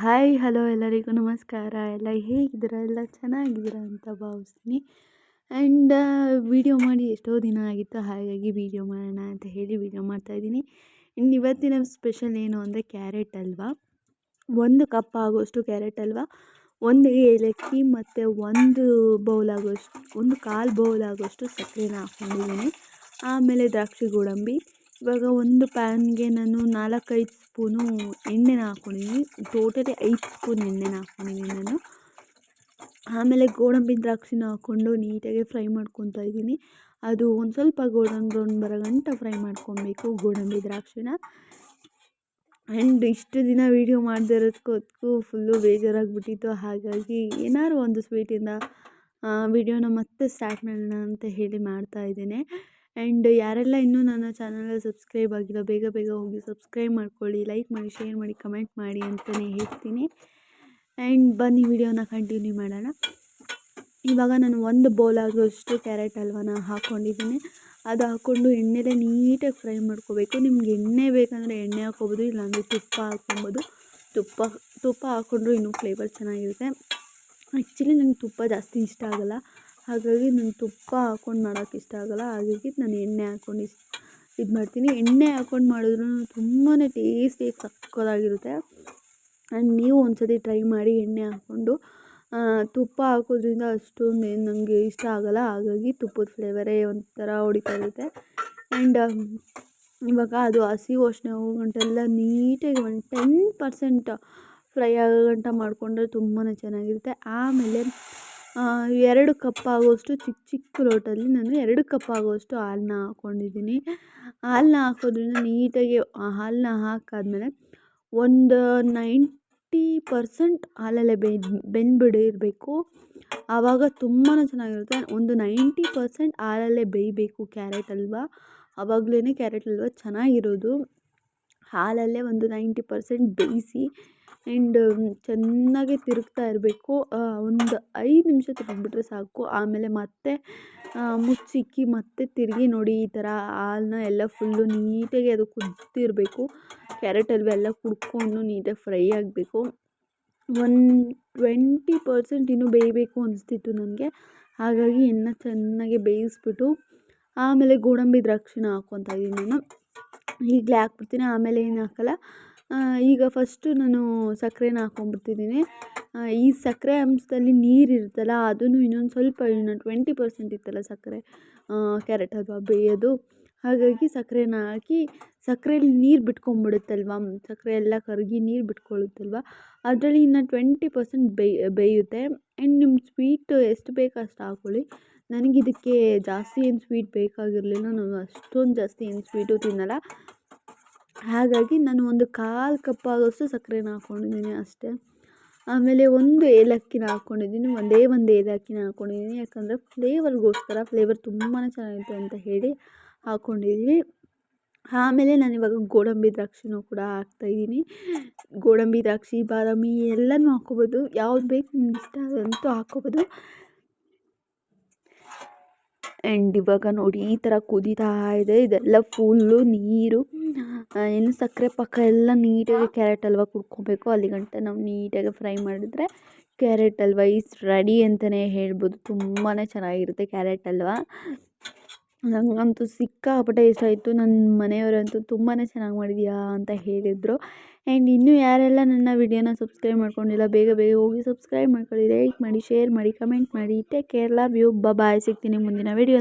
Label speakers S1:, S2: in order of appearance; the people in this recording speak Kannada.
S1: ಹಾಯ್, ಹಲೋ ಎಲ್ಲರಿಗೂ ನಮಸ್ಕಾರ. ಎಲ್ಲ ಹೇಗಿದ್ದೀರಾ? ಎಲ್ಲ ಚೆನ್ನಾಗಿದ್ದೀರಾ ಅಂತ ಭಾವಿಸ್ತೀನಿ. ಆ್ಯಂಡ್ ವಿಡಿಯೋ ಮಾಡಿ ಎಷ್ಟೋ ದಿನ ಆಗಿತ್ತು. ಹಾಗಾಗಿ ವಿಡಿಯೋ ಮಾಡೋಣ ಅಂತ ಹೇಳಿ ವಿಡಿಯೋ ಮಾಡ್ತಾಯಿದ್ದೀನಿ ಇನ್ನು ಇವತ್ತಿನ ಸ್ಪೆಷಲ್ ಏನು ಅಂದರೆ ಕ್ಯಾರೆಟ್ ಅಲ್ವಾ? ಒಂದು ಕಪ್ ಆಗೋಷ್ಟು ಕ್ಯಾರೆಟ್ ಅಲ್ವಾ? ಒಂದು ಏಲಕ್ಕಿ ಮತ್ತು ಒಂದು ಬೌಲ್ ಆಗೋಷ್ಟು, ಒಂದು ಕಾಲು ಬೌಲ್ ಆಗೋಷ್ಟು ಸಕ್ಕರೆನ ಹಾಕ್ಕೊಂಡಿದ್ದೀನಿ ಆಮೇಲೆ ದ್ರಾಕ್ಷಿ ಗೋಡಂಬಿ ಇವಾಗ ಒಂದು ಪ್ಯಾನ್ಗೆ ನಾನು ನಾಲ್ಕೈದು ಸ್ಪೂನು ಎಣ್ಣೆನ ಹಾಕ್ಕೊಂಡಿದ್ದೀನಿ ಟೋಟಲಿ ಐದು ಸ್ಪೂನ್ ಎಣ್ಣೆನ ಹಾಕ್ಕೊಂಡಿದ್ದೀನಿ ನಾನು. ಆಮೇಲೆ ಗೋಡಂಬಿ ದ್ರಾಕ್ಷಿನ ಹಾಕ್ಕೊಂಡು ನೀಟಾಗಿ ಫ್ರೈ ಮಾಡ್ಕೊತಾ ಇದ್ದೀನಿ. ಅದು ಒಂದು ಸ್ವಲ್ಪ ಗೋಲ್ಡನ್ ಬ್ರೌನ್ ಬರೋ ಗಂಟ ಫ್ರೈ ಮಾಡ್ಕೊಬೇಕು ಗೋಡಂಬಿ ದ್ರಾಕ್ಷಿನ. ಆ್ಯಂಡ್ ಇಷ್ಟು ದಿನ ವೀಡಿಯೋ ಮಾಡದೇ ಇರೋದಕ್ಕೂ ಫುಲ್ಲು ಬೇಜಾರಾಗಿಬಿಟ್ಟಿತ್ತು. ಹಾಗಾಗಿ ಏನಾದ್ರು ಒಂದು ಸ್ವೀಟಿಂದ ವೀಡಿಯೋನ ಮತ್ತೆ ಸ್ಟಾರ್ಟ್ ಮಾಡೋಣ ಅಂತ ಹೇಳಿ ಮಾಡ್ತಾಯಿದ್ದೇನೆ ಆ್ಯಂಡ್ ಯಾರೆಲ್ಲ ಇನ್ನೂ ನನ್ನ ಚಾನಲ್ನ ಸಬ್ಸ್ಕ್ರೈಬ್ ಆಗಿಲ್ಲ, ಬೇಗ ಬೇಗ ಹೋಗಿ ಸಬ್ಸ್ಕ್ರೈಬ್ ಮಾಡ್ಕೊಳ್ಳಿ, ಲೈಕ್ ಮಾಡಿ, ಶೇರ್ ಮಾಡಿ, ಕಮೆಂಟ್ ಮಾಡಿ ಅಂತಲೇ ಹೇಳ್ತೀನಿ. ಆ್ಯಂಡ್ ಬನ್ನಿ, ವಿಡಿಯೋನ ಕಂಟಿನ್ಯೂ ಮಾಡೋಣ. ಇವಾಗ ನಾನು ಒಂದು ಬೌಲ್ ಆಗೋಷ್ಟು ಕ್ಯಾರೆಟ್ ಹಲ್ವಾನ ಹಾಕ್ಕೊಂಡಿದ್ದೀನಿ. ಅದು ಹಾಕ್ಕೊಂಡು ಎಣ್ಣೆಲೆ ನೀಟಾಗಿ ಫ್ರೈ ಮಾಡ್ಕೋಬೇಕು. ನಿಮ್ಗೆ ಎಣ್ಣೆ ಬೇಕಂದರೆ ಎಣ್ಣೆ ಹಾಕ್ಕೊಬೋದು, ಇಲ್ಲಾಂದರೆ ತುಪ್ಪ ಹಾಕ್ಕೊಬೋದು. ತುಪ್ಪ ತುಪ್ಪ ಹಾಕ್ಕೊಂಡ್ರು ಇನ್ನೂ ಫ್ಲೇವರ್ ಚೆನ್ನಾಗಿರುತ್ತೆ. ಆ್ಯಕ್ಚುಲಿ ನನಗೆ ತುಪ್ಪ ಜಾಸ್ತಿ ಇಷ್ಟ ಆಗೋಲ್ಲ. ಹಾಗಾಗಿ ನಂಗೆ ತುಪ್ಪ ಹಾಕ್ಕೊಂಡು ಮಾಡೋಕೆ ಇಷ್ಟ ಆಗೋಲ್ಲ. ಹಾಗಾಗಿ ನಾನು ಎಣ್ಣೆ ಹಾಕ್ಕೊಂಡು ಇಸ್, ಇದು ಮಾಡ್ತೀನಿ. ಎಣ್ಣೆ ಹಾಕ್ಕೊಂಡು ಮಾಡಿದ್ರೂ ತುಂಬಾ ಟೇಸ್ಟಿಯಾಗಿ ಸಕ್ಕತ್ತಾಗಿರುತ್ತೆ. ಆ್ಯಂಡ್ ನೀವು ಒಂದು ಸತಿ ಟ್ರೈ ಮಾಡಿ ಎಣ್ಣೆ ಹಾಕ್ಕೊಂಡು ತುಪ್ಪ ಹಾಕೋದ್ರಿಂದ ಅಷ್ಟೊಂದು ಏನು ನನಗೆ ಇಷ್ಟ ಆಗೋಲ್ಲ. ಹಾಗಾಗಿ ತುಪ್ಪದ ಫ್ಲೇವರೇ ಒಂಥರ ಹೊಡಿತಾ ಇರುತ್ತೆ. ಆ್ಯಂಡ್ ಇವಾಗ ಅದು ಹಸಿ ವಾಸನೆ ಹೋಗೋ ಗಂಟೆಲ್ಲ ನೀಟಾಗಿ ಒಂದು ಟೆನ್ ಪರ್ಸೆಂಟ್ ಫ್ರೈ ಆಗೋ ಗಂಟ ಮಾಡಿಕೊಂಡ್ರೆ ತುಂಬಾ ಚೆನ್ನಾಗಿರುತ್ತೆ. ಆಮೇಲೆ ಎರಡು ಕಪ್ ಚಿಕ್ಕ ಚಿಕ್ಕ ಲೋಟಲ್ಲಿ ನಾನು ಎರಡು ಕಪ್ ಹಾಲನ್ನ ಹಾಕ್ಕೊಂಡಿದ್ದೀನಿ ಹಾಲನ್ನ ಹಾಕೋದ್ರಿಂದ ನೀಟಾಗಿ ಹಾಲನ್ನ ಹಾಕಾದ್ಮೇಲೆ ಒಂದು ನೈಂಟಿ ಪರ್ಸೆಂಟ್ ಹಾಲಲ್ಲೇ ಬೆಂದು ಬೆಂದ್ಬಿಟ್ಟಿರಬೇಕು ಆವಾಗ ತುಂಬಾ ಚೆನ್ನಾಗಿರುತ್ತೆ. ಒಂದು ನೈಂಟಿ ಪರ್ಸೆಂಟ್ ಹಾಲಲ್ಲೇ ಬೇಯಬೇಕು ಕ್ಯಾರೆಟ್ ಅಲ್ವಾ? ಆವಾಗಲೇ ಕ್ಯಾರೆಟ್ ಹಲ್ವ ಚೆನ್ನಾಗಿರೋದು. ಹಾಲಲ್ಲೇ ಒಂದು ನೈಂಟಿ ಪರ್ಸೆಂಟ್ ಬೇಯಿಸಿ ಆ್ಯಂಡ್ ಚೆನ್ನಾಗಿ ತಿರುಗ್ತಾ ಇರಬೇಕು. ಒಂದು ಐದು ನಿಮಿಷ ತಿರುಗಿಬಿಟ್ರೆ ಸಾಕು. ಆಮೇಲೆ ಮತ್ತೆ ಮುಚ್ಚಿಕ್ಕಿ ಮತ್ತೆ ತಿರುಗಿ ನೋಡಿ ಈ ಥರ ಹಾಲನ್ನ ಎಲ್ಲ ಫುಲ್ಲು ನೀಟಾಗಿ ಅದು ಕುದ್ದಿರಬೇಕು. ಕ್ಯಾರೆಟ್ ಅಲ್ವ ಎಲ್ಲ ಕುಡ್ಕೊಂಡು ನೀಟಾಗಿ ಫ್ರೈ ಆಗಬೇಕು. ಒನ್ ಟ್ವೆಂಟಿ ಪರ್ಸೆಂಟ್ ಇನ್ನೂ ಬೇಯಬೇಕು ಅನಿಸ್ತಿತ್ತು ನನಗೆ. ಹಾಗಾಗಿ ಇನ್ನು ಚೆನ್ನಾಗಿ ಬೇಯಿಸ್ಬಿಟ್ಟು ಆಮೇಲೆ ಗೋಡಂಬಿ ದ್ರಾಕ್ಷಿನ ಹಾಕ್ಕೊತಾ ಇದ್ದೀನಿ ನಾನು. ಈಗಲೇ ಹಾಕ್ಬಿಡ್ತೀನಿ. ಆಮೇಲೆ ಏನು ಹಾಕಲ್ಲ? ಈಗ ಫಸ್ಟು ನಾನು ಸಕ್ಕರೆನ ಹಾಕ್ಕೊಂಬಿಡ್ತಿದ್ದೀನಿ ಈ ಸಕ್ಕರೆ ಅಂಶದಲ್ಲಿ ನೀರು ಇರುತ್ತಲ್ಲ, ಅದನ್ನು ಇನ್ನೊಂದು ಸ್ವಲ್ಪ ಇನ್ನು ಟ್ವೆಂಟಿ ಪರ್ಸೆಂಟ್ ಇತ್ತಲ್ಲ ಸಕ್ಕರೆ ಕ್ಯಾರೆಟ್ ಅಥವಾ ಬೇಯೋದು. ಹಾಗಾಗಿ ಸಕ್ಕರೆನ ಹಾಕಿ ಸಕ್ಕರೆಯಲ್ಲಿ ನೀರು ಬಿಟ್ಕೊಂಬಿಡುತ್ತಲ್ವಾ ಸಕ್ಕರೆ ಎಲ್ಲ ಕರಗಿ ನೀರು ಬಿಟ್ಕೊಳ್ಳುತ್ತಲ್ವ? ಅದರಲ್ಲಿ ಇನ್ನು ಟ್ವೆಂಟಿ ಪರ್ಸೆಂಟ್ ಬೇಯ್, ಬೇಯುತ್ತೆ. ಆ್ಯಂಡ್ ನಿಮ್ಮ ಸ್ವೀಟ್ ಎಷ್ಟು ಬೇಕು ಅಷ್ಟು ಹಾಕ್ಕೊಳ್ಳಿ ನನಗೆ ಇದಕ್ಕೆ ಜಾಸ್ತಿ ಏನು ಸ್ವೀಟ್ ಬೇಕಾಗಿರಲಿಲ್ಲ. ನಾನು ಅಷ್ಟೊಂದು ಜಾಸ್ತಿ ಏನು ಸ್ವೀಟು ತಿನ್ನಲ್ಲ. ಹಾಗಾಗಿ ನಾನು ಒಂದು ಕಾಲು ಕಪ್ ಆಗೋಷ್ಟು ಸಕ್ಕರೆನ ಹಾಕ್ಕೊಂಡಿದ್ದೀನಿ ಅಷ್ಟೇ. ಆಮೇಲೆ ಒಂದು ಏಲಕ್ಕಿನ ಹಾಕ್ಕೊಂಡಿದ್ದೀನಿ ಒಂದೇ ಒಂದು ಏಲಕ್ಕಿನ ಹಾಕ್ಕೊಂಡಿದ್ದೀನಿ ಯಾಕಂದರೆ ಫ್ಲೇವರ್ಗೋಸ್ಕರ, ಫ್ಲೇವರ್ ತುಂಬಾ ಚೆನ್ನಾಗಿರುತ್ತೆ ಅಂತ ಹೇಳಿ ಹಾಕ್ಕೊಂಡಿದ್ದೀನಿ ಆಮೇಲೆ ನಾನು ಇವಾಗ ಗೋಡಂಬಿ ದ್ರಾಕ್ಷಿನೂ ಕೂಡ ಹಾಕ್ತಾಯಿದ್ದೀನಿ. ಗೋಡಂಬಿ ದ್ರಾಕ್ಷಿ, ಬಾದಾಮಿ ಎಲ್ಲನೂ ಹಾಕ್ಕೋಬೋದು. ಯಾವ್ದು ಬೇಕು ನಿಮ್ಗೆ ಇಷ್ಟ ಆದಂತೂ ಹಾಕ್ಕೊಬೋದು. ಆ್ಯಂಡ್ ಇವಾಗ ನೋಡಿ ಈ ಥರ ಕುದೀತಾ ಇದೆ. ಇದೆಲ್ಲ ಫುಲ್ಲು ನೀರು ಏನು ಸಕ್ಕರೆ ಪಕ್ಕ ಎಲ್ಲ ನೀಟಾಗಿ ಕ್ಯಾರೆಟ್ ಹಲ್ವ ಕುಡ್ಕೊಬೇಕು. ಅಲ್ಲಿಗಂಟ ನಾವು ನೀಟಾಗಿ ಫ್ರೈ ಮಾಡಿದ್ರೆ ಕ್ಯಾರೆಟ್ ಹಲ್ವ ಈಸ್ ರೆಡಿ ಅಂತಲೇ ಹೇಳ್ಬೋದು. ತುಂಬಾ ಚೆನ್ನಾಗಿರುತ್ತೆ ಕ್ಯಾರೆಟ್ ಹಲ್ವ ನನಗಂತೂ ಸಿಕ್ಕಾಪಟ್ಟೆ ಇಷ್ಟ ಆಯಿತು. ನನ್ನ ಮನೆಯವರಂತೂ ತುಂಬಾ ಚೆನ್ನಾಗಿ ಮಾಡಿದೀಯಾ ಅಂತ ಹೇಳಿದರು. ಆ್ಯಂಡ್ ಇನ್ನೂ ಯಾರೆಲ್ಲ ನನ್ನ ವಿಡಿಯೋನ ಸಬ್ಸ್ಕ್ರೈಬ್ ಮಾಡ್ಕೊಂಡಿಲ್ಲ, ಬೇಗ ಬೇಗ ಹೋಗಿ ಸಬ್ಸ್ಕ್ರೈಬ್ ಮಾಡ್ಕೊಳ್ಳಿ, ಲೈಕ್ ಮಾಡಿ, ಶೇರ್ ಮಾಡಿ, ಕಮೆಂಟ್ ಮಾಡಿ, take care, love you bye ಸಿಗ್ತೀನಿ ಮುಂದಿನ ವಿಡಿಯೋ